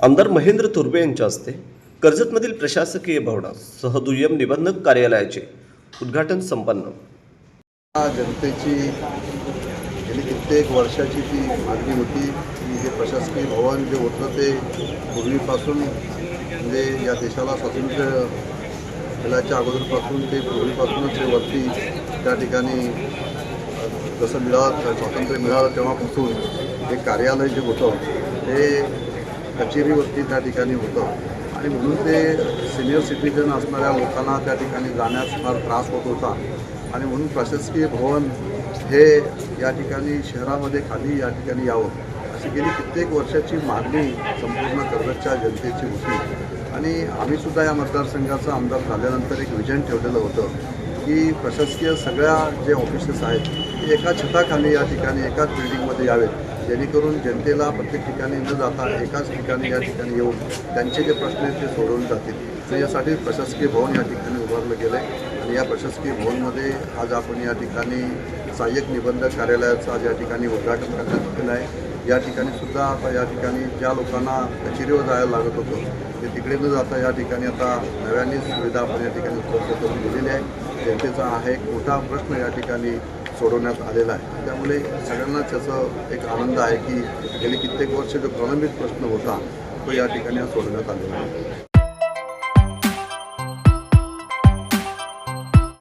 आमदार महेंद्र तुर्बे यांच्या हस्ते कर्जतमधील प्रशासकीय भवनात सहदुय्यम निबंधक कार्यालयाचे उद्घाटन संपन्न. या जनतेची गेली कित्येक वर्षाची ती मागणी होती की हे प्रशासकीय भवन जे होतं ते पूर्वीपासून म्हणजे या देशाला स्वातंत्र्य मिळायच्या अगोदरपासून ते पूर्वीपासूनच ते वरती त्या ठिकाणी जसं मिळालं स्वातंत्र्य मिळालं तेव्हापासून हे कार्यालय जे होतं ते कचेरीवरती त्या ठिकाणी होतं. आणि म्हणून ते सिनियर सिटीजन असणाऱ्या लोकांना त्या ठिकाणी जाण्यास फार त्रास होत होता. आणि म्हणून प्रशासकीय भवन हे या ठिकाणी शहरामध्ये खाली या ठिकाणी यावं अशी गेली कित्येक वर्षाची मागणी संपूर्ण कर्जतच्या जनतेची होती. आणि आम्ही सुद्धा या मतदारसंघाचा आमदार झाल्यानंतर एक विजन ठेवलेलं होतं की प्रशासकीय सगळ्या जे ऑफिसेस आहेत ते एका छताखाली या ठिकाणी एकाच बिल्डिंगमध्ये यावेत. जेणेकरून जनतेला प्रत्येक ठिकाणी न जाता एकाच ठिकाणी या ठिकाणी येऊन त्यांचे जे प्रश्न आहेत ते सोडवून जातील. यासाठी प्रशासकीय भवन या ठिकाणी उभारलं गेलं आहे आणि या प्रशासकीय भवनमध्ये आज आपण या ठिकाणी सहाय्यक निबंधक कार्यालयाचं आज या ठिकाणी उद्घाटन करण्यात आलेलं आहे या ठिकाणी सुद्धा आता या ठिकाणी ज्या लोकांना कचेरीवर जायला लागत होतं ते तिकडे न जाता या ठिकाणी आता नव्याने सुविधा आपण या ठिकाणी उपलब्ध करून दिलेली आहे जनतेचा हा एक मोठा प्रश्न या ठिकाणी सोडवण्यात आलेला आहे. त्यामुळे सगळ्यांनाच याचं एक आनंद आहे की गेले कित्येक वर्ष जो प्रलंबित प्रश्न होता तो या ठिकाणी सोडवण्यात आलेला आहे.